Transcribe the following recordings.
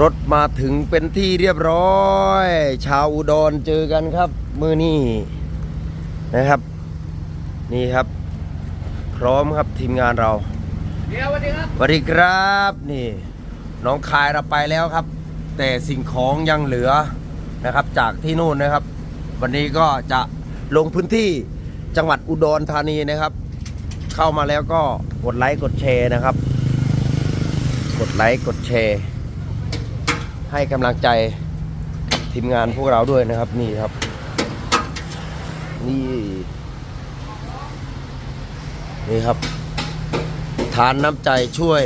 รถมาถึงเป็นที่เรียบร้อย ชาวอุดรเจอกันครับ มือนี่นะครับ นี่ครับ พร้อมครับทีมงานเราเดี๋ยวสวัสดีครับสวัสดีครับนี่น้องคายเราไปแล้วครับ แต่สิ่งของยังเหลือนะครับ จากที่นู่นนะครับ วันนี้ก็จะลงพื้นที่จังหวัดอุดรธานีนะครับ เข้ามาแล้วก็กดไลค์กดแชร์นะครับ กดไลค์กดแชร์ ให้กำลังใจทีมงานพวกเราด้วยนะครับ นี่ครับ นี่ นี่ครับทานน้ำใจช่วย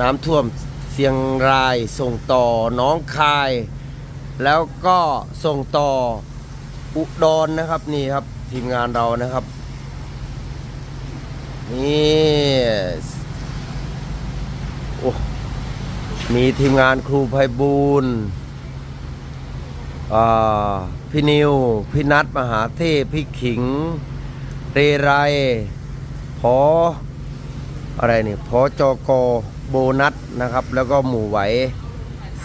น้ำท่วมเชียงรายส่งต่อน้องคาย แล้วก็ส่งต่ออุดรนะครับ นี่ครับ ทีมงานเรานะครับ นี่โอ้ มีทีมงานครูไพบูลย์พี่นิว พี่นัทมหาเทพ พี่ขิง เรไรพออะไรเนี่ยพอจกโบนัสนะครับ แล้วก็หมู่ไหว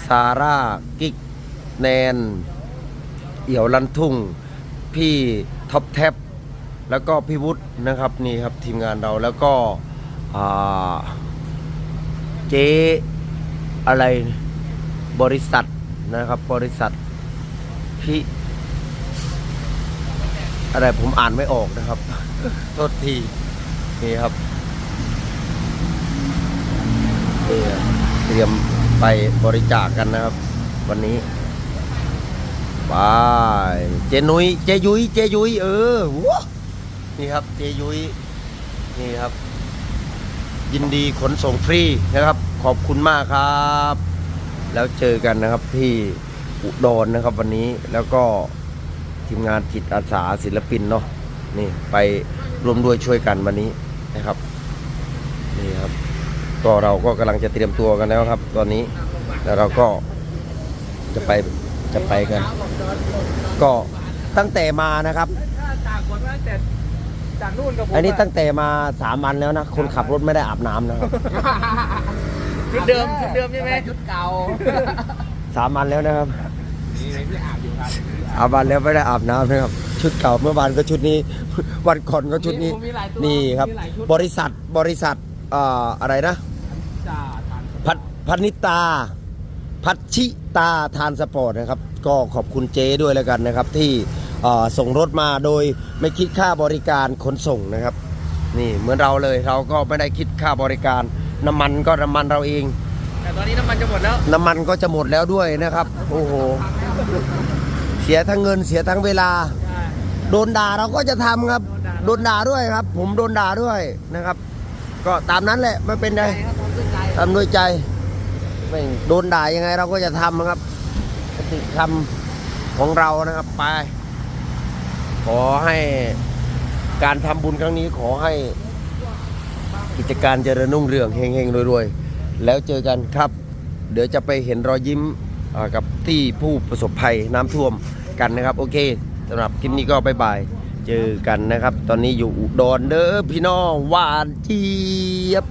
ซาร่า กิ๊ก แนน เอี่ยวลันทุ่ง พี่ท็อปแท็บแล้วก็พี่วุฒินะครับนี่ครับทีมงานเราแล้วก็เจ๊ อะไรบริษัทนะครับบริษัทพี่อะไรผมอ่านไม่ออกนะครับ โทษที นี่ครับนี่เตรียมไปบริจาคกันนะครับ วันนี้ไปเจนุยเจยุยเจยุยเออว้านี่ครับเจยุยนี่ครับ ยินดีขนส่งฟรีนะครับ ขอบคุณมากครับ แล้วเจอกันนะครับที่อุดรนะครับวันนี้แล้วก็ทีมงานจิตอาสาศิลปินเนาะนี่ไปร่วมด้วยช่วยกันวันนี้นะครับนี่ครับก็เราก็กำลังจะเตรียมตัวกันแล้วครับ ตอนนี้แล้วเราก็จะไปจะไปกัน ก็ตั้งแต่มานะครับถ้าจากคนมาตั้งแต่จากนู่นกับผมอันนี้ตั้งแต่มาสามวันแล้วนะ คนขับรถไม่ได้อาบน้ำนะครับ ชุดเดิมชุดเดิมใช่ไหม ชุดเก่าสามวันแล้วนะครับนี่ที่อาบอยู่ครับอาบวันแล้วไม่ได้อาบน้ำนะครับ ชุดเก่าเมื่อวานก็ชุดนี้ วันก่อนก็ชุดนี้ ผมมีหลายตัวนี่ครับ มีหลายชุด บริษัทบริษัทเอ่ออะไรนะจ่าทานพัฒพันิตา พัชชิตาทานสปอร์ตนะครับ ก็ขอบคุณเจ๊ด้วยแล้วกันนะครับ ที่เอ่อส่งรถมาโดยไม่คิดค่าบริการขนส่งนะครับ นี่เหมือนเราเลยเราก็ไม่ได้คิดค่าบริการ น้ำมันก็น้ำมันเราเอง แต่ตอนนี้น้ำมันจะหมดแล้ว น้ำมันก็จะหมดแล้วด้วยนะครับ โอ้โห เสียทั้งเงินเสียทั้งเวลา โดนด่าเราก็จะทำครับ โดนด่าด้วยครับ ผมโดนด่าด้วยนะครับ ก็ตามนั้นแหละไม่เป็นไรครับผมขึ้นใจทำด้วยใจไม่โดนด่ายังไงเราก็จะทำนะครับกติคำของเรานะครับไป ขอให้การทำบุญครั้งนี้ขอให้ กิจการเจริญรุ่งเรืองเฮงๆรวยๆ แล้วเจอกันครับ เดี๋ยวจะไปเห็นรอยยิ้มกับที่ผู้ประสบภัยน้ำท่วมกันนะครับ โอเคสำหรับคลิปนี้ก็บายบาย เจอกันนะครับ ตอนนี้อยู่อุดรเด้อพี่น้องหวานเจี๊ยบ